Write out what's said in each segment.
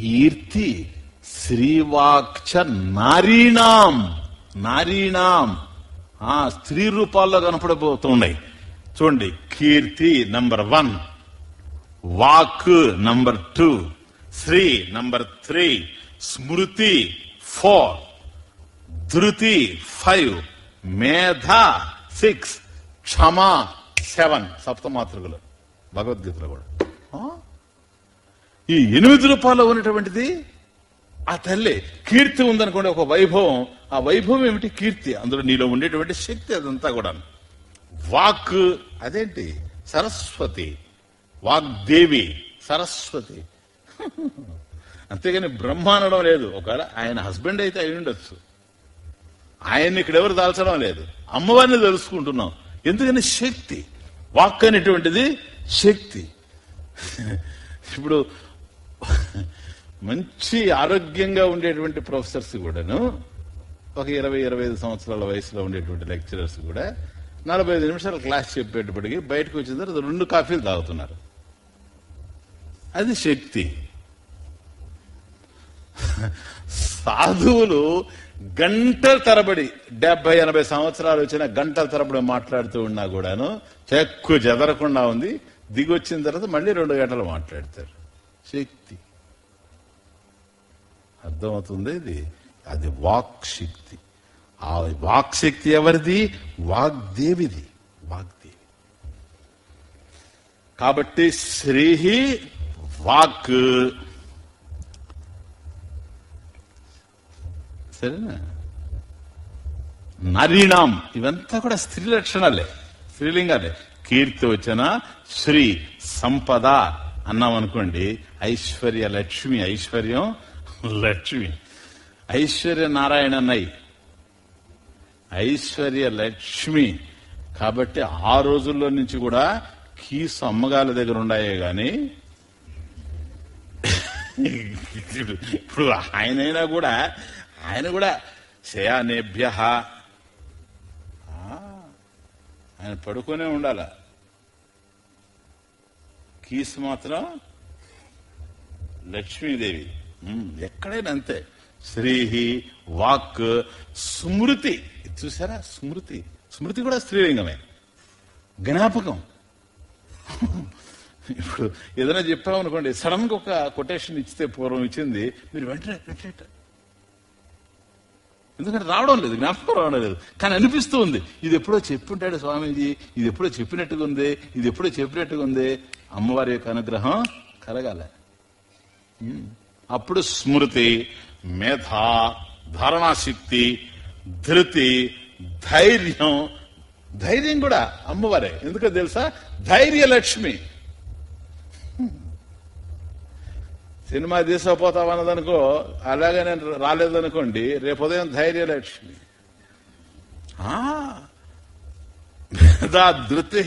కీర్తి శ్రీవాక్చ నారీణాం నారీణాం. ఆ స్త్రీ రూపాల్లో కనపడబోతున్నాయి. చూడండి కీర్తి number one walk number two Shri number three స్మృతి ఫోర్ ధృతి ఫైవ్ మేధ సిక్స్ క్షమ సెవెన్ సప్తమాతృకులు భగవద్గీతలో కూడా. ఈ ఎనిమిది రూపాల్లో ఉన్నటువంటిది? ఆ తల్లి కీర్తి ఉందనుకోండి ఒక వైభవం. ఆ వైభవం ఏమిటి? కీర్తి. అందులో నీలో ఉండేటువంటి శక్తి అదంతా కూడా వాక్ అదేంటి? సరస్వతి. వాగ్దేవి. సరస్వతి. అంతేగాని బ్రహ్మ అనడం లేదు. ఒకవేళ ఆయన హస్బెండ్ అయితే అయి ఉండొచ్చు. ఆయన్ని ఇక్కడ ఎవరు దాల్చడం లేదు. అమ్మవారిని తెలుసుకుంటున్నాం. ఎందుకని? శక్తి. వాక్ అనేటువంటిది శక్తి. ఇప్పుడు మంచి ఆరోగ్యంగా ఉండేటువంటి ప్రొఫెసర్స్ కూడాను ఒక ఇరవై ఇరవై ఐదు సంవత్సరాల వయసులో ఉండేటువంటి లెక్చరర్స్ కూడా నలభై ఐదు నిమిషాలు క్లాస్ చెప్పేటప్పటికి బయటకు వచ్చిన తర్వాత రెండు కాఫీలు తాగుతున్నారు. అది శక్తి. సాధువులు గంటల తరబడి డెబ్బై ఎనభై సంవత్సరాలు వచ్చిన గంటల తరబడి మాట్లాడుతూ ఉన్నా కూడాను చెక్కు చెదరకుండా ఉంది. దిగొచ్చిన తర్వాత మళ్ళీ రెండు గంటలు మాట్లాడతారు. శక్తి. అర్థమవుతుంది ఇది? అది వాక్ శక్తి. ఆ వాక్ శక్తి ఎవరిది? వాగ్దేవిది. వాగ్దేవి. కాబట్టి శ్రీహి వాక్. సరేనా? నరీణాం. ఇవంతా కూడా స్త్రీ లక్షణాలే స్త్రీలింగాలే. కీర్తి వచ్చిన శ్రీ సంపద. అన్నాం అనుకోండి ఐశ్వర్య లక్ష్మి ఐశ్వర్యం లక్ష్మి. ఐశ్వర్య నారాయణ నై ఐశ్వర్య లక్ష్మి. కాబట్టి ఆ రోజుల్లో నుంచి కూడా కీసు అమ్మగారి దగ్గర ఉండాయే గాని ఇప్పుడు ఆయనైనా కూడా ఆయన కూడా శయానేభ్య ఆయన పడుకునే ఉండాలా. కీస్ మాత్రం లక్ష్మీదేవి. ఎక్కడైనా అంతే. శ్రీహి వాక్ స్మృతి. చూసారా? స్మృతి. స్మృతి కూడా స్త్రీలింగమే. జ్ఞాపకం. ఇప్పుడు ఏదైనా చెప్పామనుకోండి సడన్గా ఒక కొటేషన్ ఇచ్చితే పూర్వం ఇచ్చింది మీరు వెంటనే వెంటనే ఎందుకంటే రావడం లేదు జ్ఞాపకం రావడం లేదు. కానీ అనిపిస్తూ ఉంది ఇది ఎప్పుడో చెప్పుంటాడు స్వామీజీ ఇది ఎప్పుడో చెప్పినట్టుగా ఉంది ఇది ఎప్పుడో చెప్పినట్టుగా ఉంది. అమ్మవారి యొక్క అనుగ్రహం కలగాల. అప్పుడు స్మృతి మేధ ధారణాశక్తి ధృతి ధైర్యం ధైర్యం కూడా అమ్మవారే. ఎందుకో తెలుసా? ధైర్య లక్ష్మి సినిమా తీసుకుపోతామన్నదనుకో అలాగే నేను రాలేదనుకోండి రేపు ఉదయం ధైర్య లక్ష్మి ఆ, ధృతి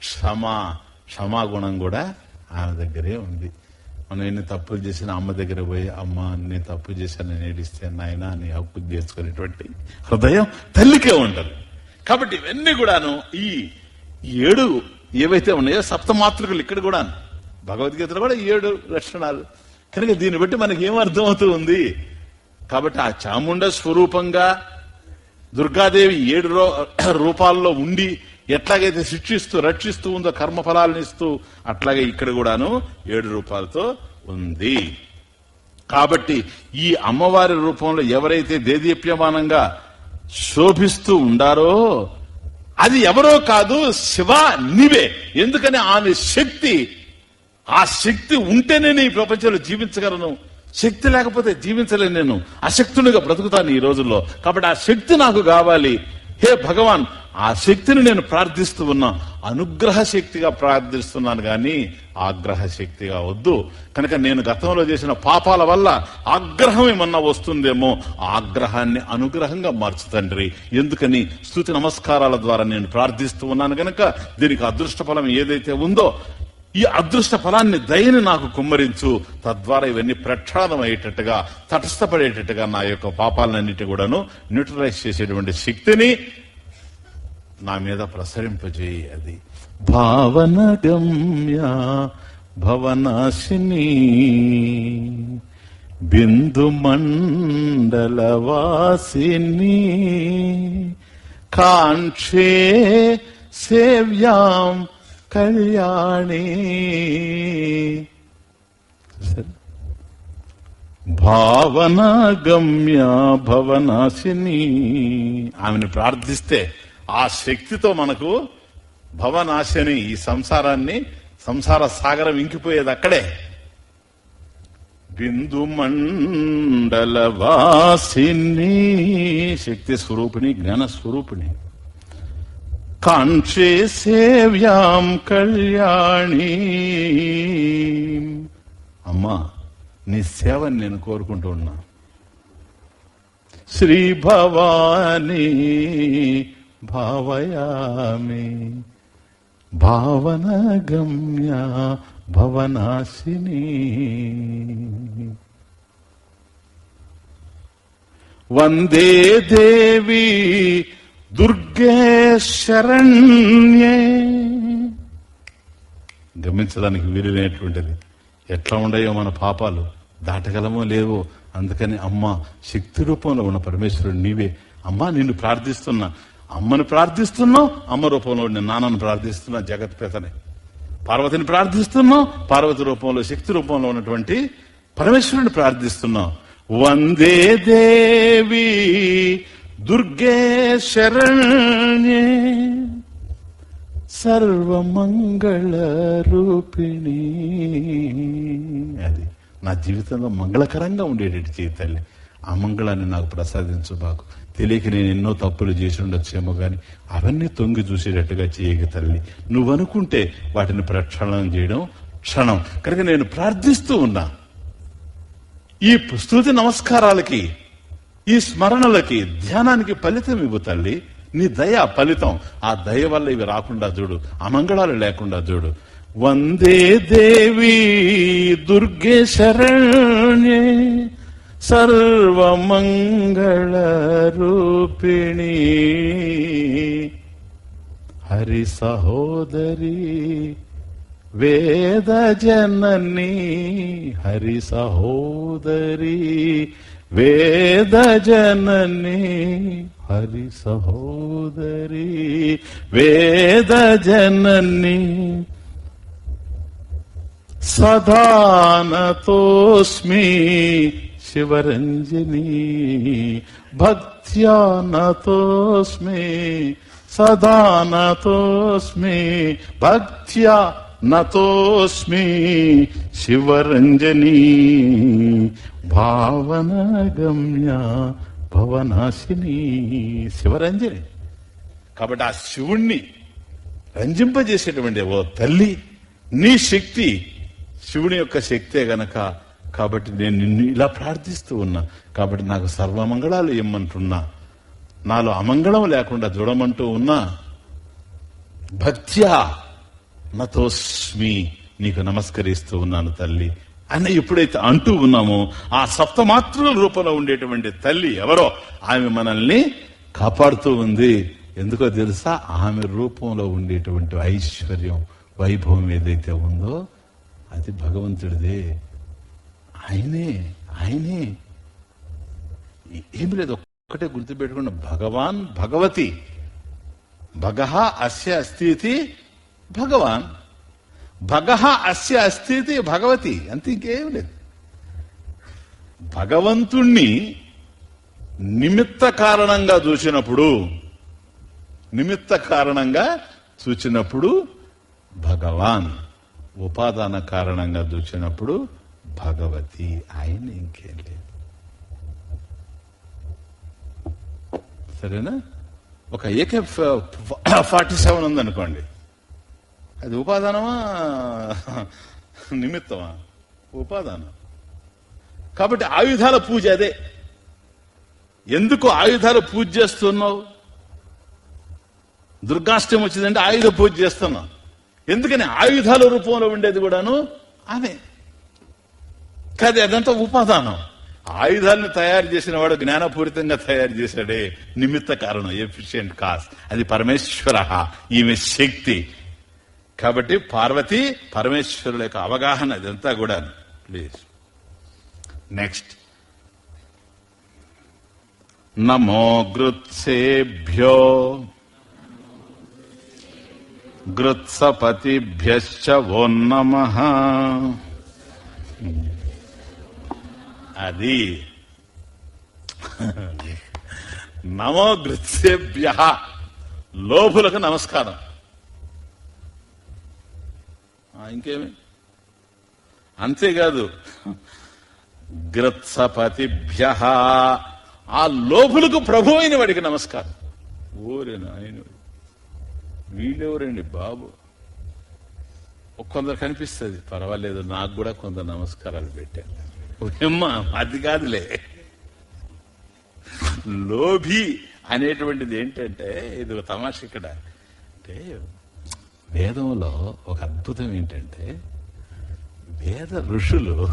క్షమా క్షమాగుణం కూడా ఆమె దగ్గరే ఉంది. మనం ఎన్ని తప్పులు చేసినా అమ్మ దగ్గర పోయి అమ్మ నేను తప్పు చేశాను నేను ఏడిస్తే నాయన అని హక్కు చేసుకునేటువంటి హృదయం తల్లికే ఉండదు. కాబట్టి ఇవన్నీ కూడాను ఈ ఏడు ఏవైతే ఉన్నాయో సప్తమాతృకులు ఇక్కడ కూడా భగవద్గీతలో కూడా ఏడు లక్షణాలు. కనుక దీన్ని బట్టి మనకి ఏం అర్థమవుతూ ఉంది? కాబట్టి ఆ చాముండ స్వరూపంగా దుర్గాదేవి ఏడు రూపాల్లో ఉండి ఎట్లాగైతే శిక్షిస్తూ రక్షిస్తూ ఉందో కర్మఫలాలను ఇస్తూ అట్లాగే ఇక్కడ కూడాను ఏడు రూపాలతో ఉంది. కాబట్టి ఈ అమ్మవారి రూపంలో ఎవరైతే దేదీప్యమానంగా శోభిస్తూ ఉండారో అది ఎవరో కాదు శివ నీవే. ఎందుకని ఆమె శక్తి ఆ శక్తి ఉంటేనే నేను ఈ ప్రపంచంలో జీవించగలను. శక్తి లేకపోతే జీవించలేను నేను. అశక్తునిగా బ్రతుకుతాను ఈ రోజుల్లో. కాబట్టి ఆ శక్తి నాకు కావాలి. హే భగవాన్ ఆ శక్తిని నేను ప్రార్థిస్తూ ఉన్నా. అనుగ్రహ శక్తిగా ప్రార్థిస్తున్నాను గాని ఆగ్రహ శక్తిగా వద్దు. కనుక నేను గతంలో చేసిన పాపాల వల్ల ఆగ్రహం ఏమన్నా వస్తుందేమో ఆగ్రహాన్ని అనుగ్రహంగా మార్చు తండ్రి. ఎందుకని? స్థుతి నమస్కారాల ద్వారా నేను ప్రార్థిస్తూ ఉన్నాను గనక దీనికి అదృష్ట ఫలం ఏదైతే ఉందో ఈ అదృష్ట ఫలాన్ని దయని నాకు కుమ్మరించు. తద్వారా ఇవన్నీ ప్రక్షాళనం అయ్యేటట్టుగా తటస్థపడేటట్టుగా నా యొక్క పాపాలన్నిటి కూడాను న్యూట్రలైజ్ చేసేటువంటి శక్తిని నా మీద ప్రసరింపజేయి అది. భావన గమ్య భవనాశిని బిందు మండలవాసిని కాంక్షే సేవ్యాం కళ్యాణి. సరే. భావన గమ్య భవనాశిని. ఆమెను ప్రార్థిస్తే ఆ శక్తితో మనకు భవనాశిని ఈ సంసారాన్ని సంసార సాగరం ఇంకిపోయేది అక్కడే. బిందు మండల వాసిని శక్తి స్వరూపిణి జ్ఞాన స్వరూపిణి. కాంక్షే సేవ్యాం కళ్యాణి. అమ్మా నీ సేవని నేను కోరుకుంటూ ఉన్నా. శ్రీ భవానీ భావయామి భావన గమ్య భవనాశిని. వందే దేవి దుర్గే శరణ్యే గమనించడానికి వీలైనటువంటిది. ఎట్లా ఉండయో మన పాపాలు దాటగలమో లేవో అందుకని అమ్మ శక్తి రూపంలో ఉన్న పరమేశ్వరుడు నీవే. అమ్మ నిన్ను ప్రార్థిస్తున్నా. అమ్మను ప్రార్థిస్తున్నావు అమ్మ రూపంలో ఉండే నాన్నను ప్రార్థిస్తున్నా జగత్పేతని పార్వతిని ప్రార్థిస్తున్నావు పార్వతి రూపంలో శక్తి రూపంలో ఉన్నటువంటి పరమేశ్వరుని ప్రార్థిస్తున్నావు. వందే దేవి దుర్గే శరణ్యే సర్వమంగళ రూపిణి అది నా జీవితంలో మంగళకరంగా ఉండేటట్టు చేయి తల్లి. ఆ మంగళాన్ని నాకు ప్రసాదించు బాకు తెలియక నేను ఎన్నో తప్పులు చేసి ఉండొచ్చేమో కానీ అవన్నీ తొంగి చూసేటట్టుగా చేయక తల్లి. నువ్వు అనుకుంటే వాటిని ప్రక్షాళన చేయడం క్షణం. కనుక నేను ప్రార్థిస్తూ ఉన్నా. ఈ స్థుతి నమస్కారాలకి ఈ స్మరణలకి ధ్యానానికి ఫలితం ఇవ్వు తల్లి. నీ దయ ఫలితం. ఆ దయ వల్ల ఇవి రాకుండా చూడు. అమంగళాలు లేకుండా చూడు. వందే దేవి దుర్గే శరణ్యే. సర్వమంగళ రూపిణి హరి సహోదరి వేద జనని. హరి సహోదరి వేద జనని హరి సహోదరి వేద జనని సదానతోస్మి శివరంజని భక్త్యా నతోస్మి శివరంజని భావన గమ్య భవనాశిని శివరంజని. కాబట్టి ఆ శివుణ్ణి రంజింపజేసేటువంటి ఓ తల్లి నీ శక్తి శివుని యొక్క శక్తే గనక కాబట్టి నేను నిన్ను ఇలా ప్రార్థిస్తూ ఉన్నా. కాబట్టి నాకు సర్వమంగళాలు ఇమ్మంటున్నా. నాలో అమంగళం లేకుండా చూడమంటూ ఉన్నా. భక్త్యా నతోస్మి నీకు నమస్కరిస్తూ ఉన్నాను తల్లి. అని ఎప్పుడైతే అంటూ ఉన్నామో ఆ సప్తమాత్రుల రూపంలో ఉండేటువంటి తల్లి ఎవరో ఆమె మనల్ని కాపాడుతూ ఉంది. ఎందుకో తెలుసా? ఆమె రూపంలో ఉండేటువంటి ఐశ్వర్యం వైభవం ఏదైతే ఉందో అది భగవంతుడిదే. ఆయనే ఆయనే. ఏమి లేదు ఒక్కటే గుర్తుపెట్టుకున్న భగవాన్ భగవతి. భగహ అస్య అస్థితి భగవాన్ భగహ అస్య అస్థితి భగవతి అంతే ఇంకేం లేదు. భగవంతుణ్ణి నిమిత్త కారణంగా చూసినప్పుడు నిమిత్త కారణంగా చూచినప్పుడు భగవాన్ ఉపాదాన కారణంగా చూసినప్పుడు భగవతి ఆయన ఇంకేం లేదు. సరేనా? ఒక ఏకే ఫార్టీ సెవెన్ ఉందనుకోండి. అది ఉపాదానమా? నిమిత్తమా? ఉపాదానం. కాబట్టి ఆయుధాల పూజ అదే. ఎందుకు ఆయుధాలు పూజ చేస్తున్నావు? దుర్గాష్టమి వచ్చిందంటే ఆయుధ పూజ చేస్తున్నావు ఎందుకని ఆయుధాల రూపంలో ఉండేది కూడాను? ఆమె కాదు అదంతా ఉపాదానం. ఆయుధాలను తయారు చేసిన వాడు జ్ఞానపూరితంగా తయారు చేశాడే. నిమిత్త కారణం ఎఫిషియంట్ కాస్ అది పరమేశ్వర. ఈమె శక్తి. కాబట్టి పార్వతి పరమేశ్వరుల యొక్క అవగాహన ఇదంతా కూడా ప్లీజ్ నెక్స్ట్ నమో గృత్సేభ్యో గృత్సపతిభ్యశ్చ ఓ నమ. అది నమో గృత్సేభ్య. లోపులకు నమస్కారం. ఇంకేమి? అంతేకాదు గ్రత్సపతిభ్య ఆ లోపులకు ప్రభు అయిన వాడికి నమస్కారం. ఓరే నాయన వీళ్ళెవరండి బాబు? కొందరు కనిపిస్తుంది. పర్వాలేదు నాకు కూడా కొందరు నమస్కారాలు పెట్టారు. ఓయమ్మా, అది కాదులే. లోభి అనేటువంటిది ఏంటంటే ఇది ఒక తమాష ఇక్కడ. అంటే వేదంలో ఒక అద్భుతం ఏంటంటే వేద ఋషులు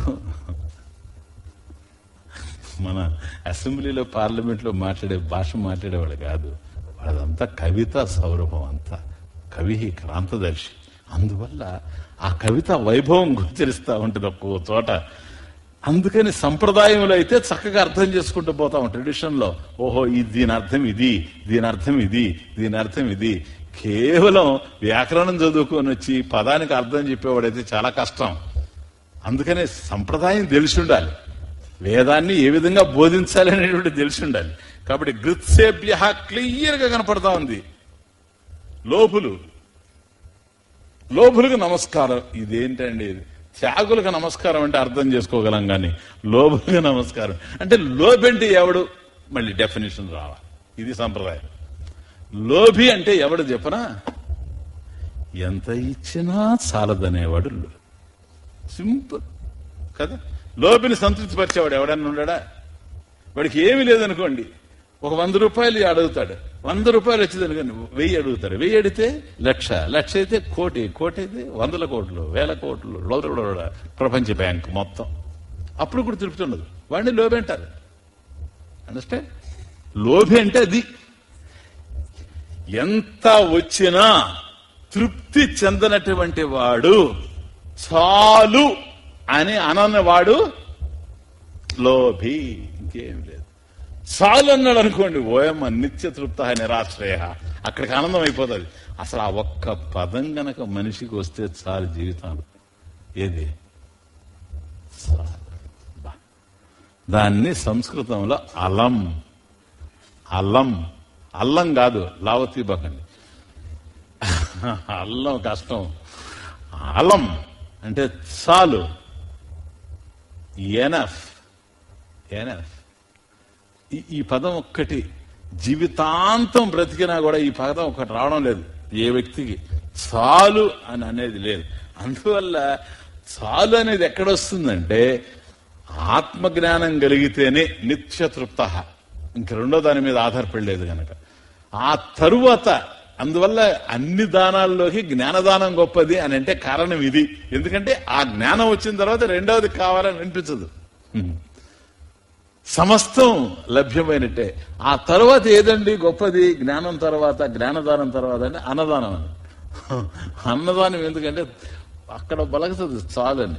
మన అసెంబ్లీలో పార్లమెంట్లో మాట్లాడే భాష మాట్లాడేవాళ్ళు కాదు. వాళ్ళదంతా కవిత సౌరభం అంతా. కవి క్రాంతదర్శి. అందువల్ల ఆ కవిత వైభవం గోచరిస్తూ ఉంటుంది ఒక్కో చోట. అందుకని సంప్రదాయంలో అయితే చక్కగా అర్థం చేసుకుంటూ పోతాం ట్రెడిషన్లో ఓహో ఇది దీని అర్థం ఇది దీని అర్థం ఇది దీని అర్థం ఇది కేవలం వ్యాకరణం చదువుకొని వచ్చి పదానికి అర్థం చెప్పేవాడైతే చాలా కష్టం. అందుకనే సంప్రదాయం తెలిసి ఉండాలి వేదాన్ని ఏ విధంగా బోధించాలి అనేటువంటి తెలిసి ఉండాలి కాబట్టి గృత్సేభ్య క్లియర్గా కనపడతా ఉంది. లోపులు. లోపులకు నమస్కారం. ఇదేంటండి? ఇది త్యాగులకు నమస్కారం అంటే అర్థం చేసుకోగలం గాని లోపులకు నమస్కారం. అంటే లోపంటే ఎవడు? మళ్ళీ డెఫినేషన్ రావాలి. ఇది సంప్రదాయం. లోభి అంటే ఎవడు చెప్పనా? ఎంత ఇచ్చినా చాలదనేవాడు సింపుల్. కదా? లోపిని సంతృప్తి పరిచేవాడు ఎవడన్నా ఉండడా వాడికి ఏమీ లేదనుకోండి. ఒక వంద రూపాయలు అడుగుతాడు. వంద రూపాయలు వచ్చింది కానీ వెయ్యి అడుగుతాడు. వెయ్యి అడిగితే లక్ష లక్ష అయితే కోటి కోటి అయితే వందల కోట్లు వేల కోట్లు లోపల ప్రపంచ బ్యాంకు మొత్తం. అప్పుడు కూడా తృప్తి ఉండదు. వాడిని లోబి అంటారు. అండర్స్టాండ్ లోభి అంటే అది. ఎంత వచ్చినా తృప్తి చెందనటువంటి వాడు చాలు అని అనన్నవాడు లోభి. ఇంకేం లేదు. చాలు అన్నాడు అనుకోండి ఓయమ్మ నిత్య తృప్త నిరాశ్రయ. అక్కడికి ఆనందం అయిపోతుంది. అసలు ఆ ఒక్క పదం గనక మనిషికి వస్తే చాలు జీవితాలు. ఏది? చాలు. దాన్ని సంస్కృతంలో అలం. అలం. అల్లం కాదు లావతీ బకండి అల్లం కష్టం. అలం అంటే చాలు. ఎనఫ్. ఎనఫ్. ఈ- ఈ పదం ఒక్కటి జీవితాంతం బ్రతికినా కూడా ఈ పదం ఒకటి రావడం లేదు. ఏ వ్యక్తికి చాలు అని అనేది లేదు. అందువల్ల చాలు అనేది ఎక్కడొస్తుందంటే ఆత్మజ్ఞానం కలిగితేనే నిత్య తృప్త. ఇంక రెండో దాని మీద ఆధారపడలేదు కనుక ఆ తరువాత అందువల్ల అన్ని దానాల్లోకి జ్ఞానదానం గొప్పది అని అంటే కారణం ఇది. ఎందుకంటే ఆ జ్ఞానం వచ్చిన తర్వాత రెండవది కావాలని అనిపించదు. సమస్తం లభ్యమైనట్టే. ఆ తర్వాత ఏదండి గొప్పది? జ్ఞానం తర్వాత జ్ఞానదానం తర్వాత అంటే అన్నదానం అని. అన్నదానం ఎందుకంటే అక్కడ బలగతుంది చాలని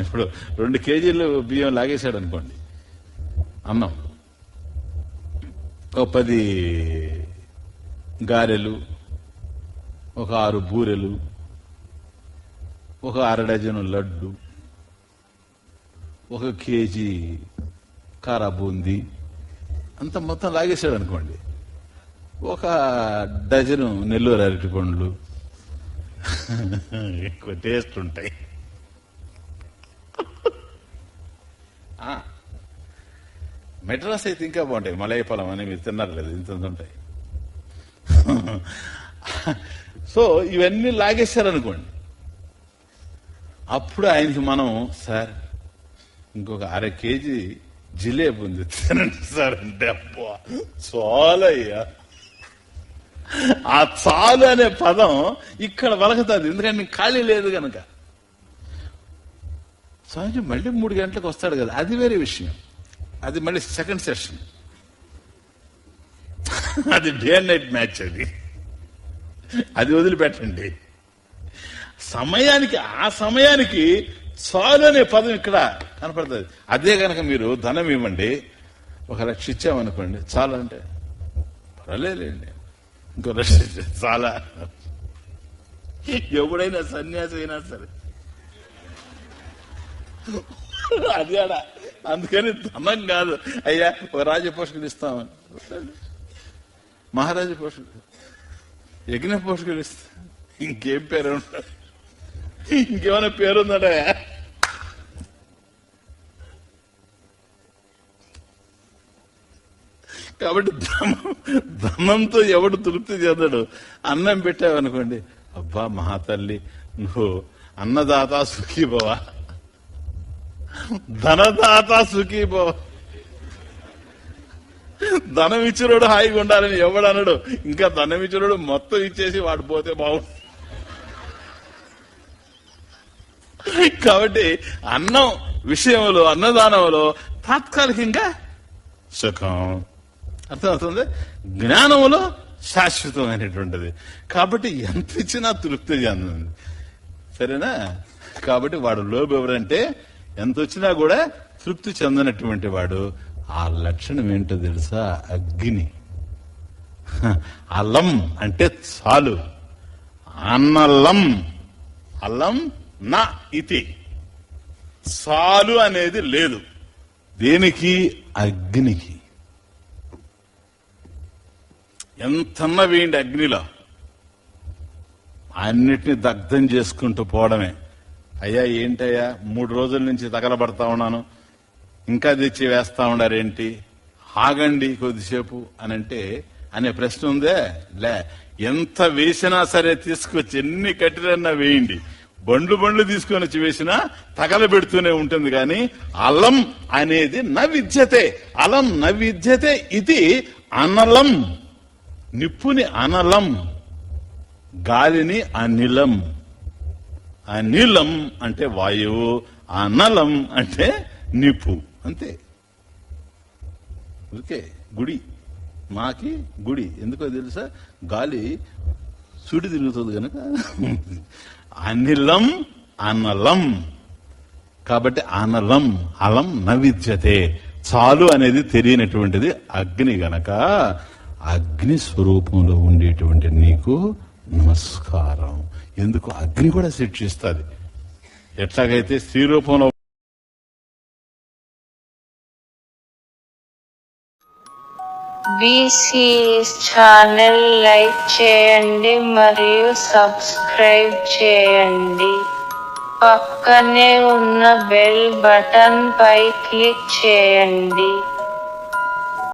ఇప్పుడు రెండు కేజీలు బియ్యం లాగేశాడు అనుకోండి అన్నం. ఒక పది గారెలు ఒక ఆరు బూరెలు ఒక అర డజను లడ్డు ఒక కేజీ కారా బూందీ అంత మొత్తం లాగేశాడు అనుకోండి. ఒక డజను నెల్లూరు అరటి పండ్లు. ఎక్కువ టేస్ట్ ఉంటాయి ఆ, మెడ్రాస్ అయితే ఇంకా బాగుంటాయి. మలయపాలెం అని మీరు తిన్నారు లేదు ఇంత ఉంటాయి. సో ఇవన్నీ లాగేశారనుకోండి. అప్పుడు ఆయనకి మనం సార్ ఇంకొక అర కేజీ జిలేబీ ఉంది తినండి సార్. అంటే అబ్బా చాలయ్యా. ఆ చాలు అనే పదం ఇక్కడ వలకతుంది ఎందుకంటే నీకు ఖాళీ లేదు కనుక స్వామిజీ మళ్ళీ మూడు గంటలకు వస్తాడు కదా. అది వేరే విషయం. అది మళ్ళీ సెకండ్ సెషన్ అది డే అండ్ నైట్ మ్యాచ్ అది. అది వదిలిపెట్టండి. సమయానికి ఆ సమయానికి చాలు అనే పదం ఇక్కడ కనపడుతుంది. అదే కనుక మీరు ధనం ఇవ్వండి ఒక లక్ష ఇచ్చామనుకోండి చాలా అంటే పర్వాలేదండి ఇంకో లక్ష చాలా. ఎవడైనా సన్యాసి అయినా సరే. అది ఆడ. అందుకని ధనం కాదు. అయ్యా ఒక రాజపోషకులు ఇస్తామని. మహారాజ పోషకులు యజ్ఞ పోషకులు ఇస్తా. ఇంకేం పేరు ఉంటుంది ఇంకేమైనా పేరు ఉందట? కాబట్టి ధనం ధనంతో ఎవడు తృప్తి చెందడు? అన్నం పెట్టావనుకోండి అబ్బా మహాతల్లి నువ్వు అన్నదాత సుఖీభవ ధనదాత సుఖీభవ ధనం ఇచ్చినోడు హాయిగా ఉండాలని ఎవడు అనడు. ఇంకా ధనం ఇచ్చినోడు మొత్తం ఇచ్చేసి వాడు పోతే బాగుండు కాబట్టి అన్నం విషయంలో అన్నదానంలో తాత్కాలికంగా సుఖం. అర్థమవుతుంది? జ్ఞానంలో శాశ్వతమైనటువంటిది. కాబట్టి ఎంత ఇచ్చినా తృప్తి చెందుతుంది. సరేనా? కాబట్టి వాడు లోబు ఎవరంటే ఎంత వచ్చినా కూడా తృప్తి చెందనటువంటి వాడు. ఆ లక్షణం ఏంటో తెలుసా? అగ్ని. అల్లం అంటే చాలు. అన్నల్లం అల్లం నా ఇతి. చాలు అనేది లేదు. దేనికి? అగ్నికి. ఎంతన్న వేయండి అగ్నిలో. అన్నిటిని దగ్ధం చేసుకుంటూ పోవడమే. అయ్యా ఏంటయ్యా? మూడు రోజుల నుంచి తగలబడతా ఉన్నాను. ఇంకా తెచ్చి వేస్తా ఉండారేంటి? ఆగండి కొద్దిసేపు అని అంటే అనే ప్రశ్న ఉందే? లే ఎంత వేసినా సరే తీసుకొచ్చి ఎన్ని కట్టిరన్నా వేయండి. బండ్లు బండ్లు తీసుకొని వచ్చి వేసినా తగలబెడుతూనే ఉంటుంది కానీ అలం అనేది నవిద్యతే అలం నవిద్యతే ఇది అనలం. నిప్పుని అనలం. గాలిని అనిలం. అనిలం అంటే వాయువు అనలం అంటే నిప్పు. అంతే. ఓకే గుడి. మాకి గుడి. ఎందుకో తెలుసా? గాలి సుడి తిరుగుతుంది కనుక అనిలం అనలం. కాబట్టి అనలం అలం నవిద్యతే. చాలు అనేది తెలియనటువంటిది అగ్ని గనక. అగ్ని స్వరూపంలో ఉండేటువంటి నీకు నమస్కారం. ఎందుకు అగ్ని కూడా శిక్షిస్తుంది ఎట్లాగైతే స్త్రీ రూపంలో బీసీఎస్ ఛానల్ లైక్ చేయండి మరియు సబ్స్క్రైబ్ చేయండి. పక్కనే ఉన్న బెల్ బటన్ పై క్లిక్ చేయండి.